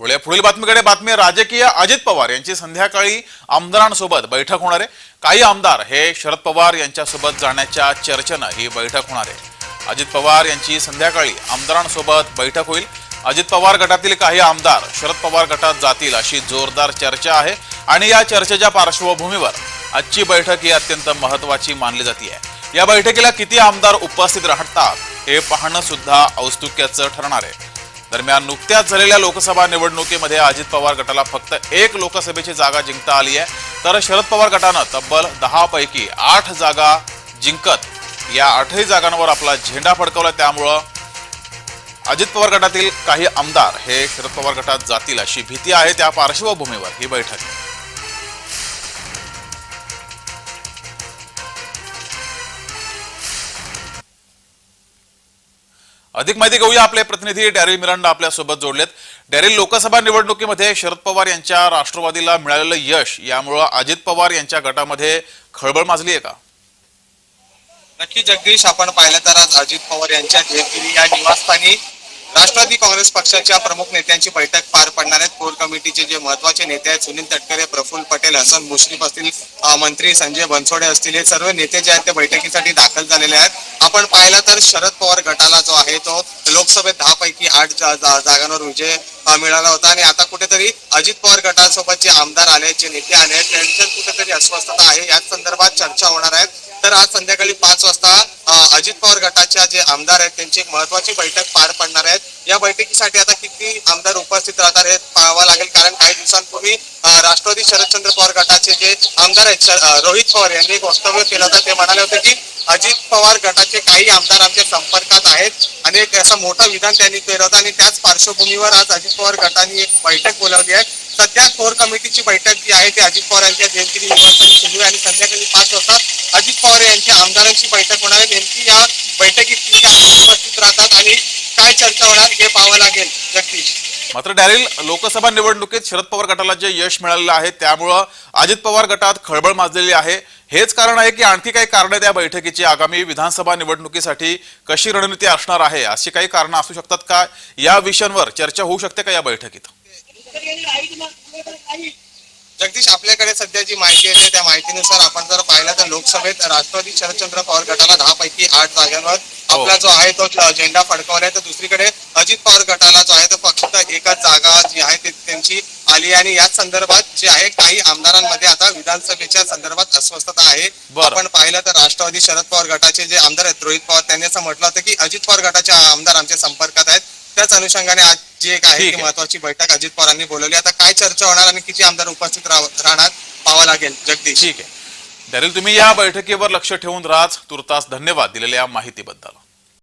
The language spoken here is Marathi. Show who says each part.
Speaker 1: बोलूया. पुढील बातमीकडे बातमी राजकीय अजित पवार यांची. संध्याकाळी आमदारांसोबत बैठक होणार आहे. काही आमदार हे शरद पवार यांच्यासोबत जाण्याच्या चर्चेनं ही बैठक होणार आहे. अजित पवार यांची संध्याकाळी आमदारांसोबत बैठक होईल. अजित पवार गटातील काही आमदार शरद पवार गटात जातील अशी जोरदार चर्चा आहे आणि या चर्चेच्या पार्श्वभूमीवर आजची बैठक ही अत्यंत महत्वाची मानली जाते आहे या बैठकीला किती आमदार उपस्थित राहतात हे पाहणं सुद्धा औत्सुक्याचं ठरणार आहे. दरम्यान नुकत्याच झालेल्या लोकसभा निवडणुकीमध्ये अजित पवार गटाला फक्त एक लोकसभेची जागा जिंकता आली आहे. तर शरद पवार गटानं तब्बल दहापैकी आठ जागा जिंकत. या आठही जागांवर आपला झेंडा फडकवला. त्यामुळं अजित पवार गटातील काही आमदार हे शरद पवार गटात जातील अशी भीती आहे. त्या पार्श्वभूमीवर ही बैठक. अधिक माहिती घेऊया आपले प्रतिनिधी डॅरिल मिरांडा आपल्यासोबत जोडलेत. डॅरिल लोकसभा निवडणुकीमध्ये शरद पवार यांच्या राष्ट्रवादीला मिळालेलं यश यामुळं अजित पवार यांच्या गटामध्ये खळबळ माजली आहे का?
Speaker 2: नक्की जगदीश आपण पाहिलं तर आज अजित पवार यांच्या देवगिरी या निवासस्थानी राष्ट्रवादी काँग्रेस पक्षाच्या प्रमुख नेत्यांची बैठक पार पडणार आहेत. कोर कमिटीचे जे महत्त्वाचे नेते आहेत सुनील तटकरे प्रफुल्ल पटेल हसन मुश्रीफ असतील मंत्री संजय बनसोडे असतील हे सर्व नेते जे आहेत ते बैठकीसाठी दाखल झालेले आहेत. आपण पाहिलं तर शरद पवार गटाला जो आहे तो लोकसभेत दहा पैकी आठ जागांवर विजय मिळाला होता. आणि आता कुठेतरी अजित पवार गटासोबत जे आमदार आले जे नेते आले त्यांच्यात कुठेतरी अस्वस्थता आहे. याच संदर्भात चर्चा होणार आहेत तर आज संध्याकाळी पाच वाजता अजित पवार गटाच्या जे आमदार आहेत त्यांची एक महत्वाची बैठक पार पडणार आहेत या बैठकीसाठी आता किती आमदार उपस्थित राहतात हे पाहावं लागेल. कारण काही दिवसांपूर्वी राष्ट्रवादी शरदचंद्र पवार गटाचे जे आमदार आहेत रोहित पवार यांनी एक वक्तव्य केलं होतं. ते म्हणाले होते की अजित पवार गटाचे काही आमदार आमच्या संपर्कात आहेत. आणि एक असं मोठं विधान त्यांनी केलं होतं. आणि त्याच पार्श्वभूमीवर आज अजित पवार गटाने एक बैठक बोलावली आहे. सध्या कोर कमिटीची बैठक जी आहे ती अजित पवार यांच्या देवगिरी निवासस्थानी सुरू आहे. आणि संध्याकाळी पाच वाजता अजित पवार यांच्या आमदारांची बैठक होणार आहे. नेमकी या बैठकीत किती आमदार उपस्थित राहतात आणि काय चर्चा होणार हे पाहावं लागेल. जगदीश.
Speaker 1: मात्र डॅरिल लोकसभा निवडणुकीत शरद पवार गटाला जे यश मिळालेलं आहे त्यामुळं अजित पवार गटात खळबळ माजलेली आहे. हेच कारण आहे की आणखी काही कारण त्या बैठकीची आगामी विधानसभा निवडणुकीसाठी कशी रणनीती असणार आहे अशी काही कारणं असू शकतात का? या विषयांवर चर्चा होऊ शकते का या बैठकीत?
Speaker 2: जगदीश आपल्याकडे सध्या जी माहिती आहे त्या माहितीनुसार आपण जर पाहिलं तर लोकसभेत राष्ट्रवादी शरदचंद्र पवार गटाला दहा पैकी आठ जागांवर आपला जो आहे तो झेंडा फडकवलाय तर दुसरीकडे अजित पवार गटाला जो आहे तो फक्त एकच जागा जी आहे ती त्यांची आली आणि याच संदर्भात जे आहे काही आमदारांमध्ये आता विधानसभेच्या संदर्भात अस्वस्थता आहे. आपण पाहिलं तर राष्ट्रवादी शरद पवार गटाचे जे आमदार आहेत रोहित पवार त्यांनी असं म्हटलं होतं की अजित पवार गटाचे आमदार आमच्या संपर्कात आहेत. त्याच अनुषंगाने आज जी एक आहे ती. महत्वाची बैठक अजित पवारांनी बोलवली. आता काय चर्चा होणार आणि किती आमदार उपस्थित राह- राहणार पाहावं लागेल. जगदीश.
Speaker 1: ठीक आहे. डॅरिल तुम्ही या बैठकीवर लक्ष ठेवून राहा तुर्तास धन्यवाद दिलेल्या माहितीबद्दल.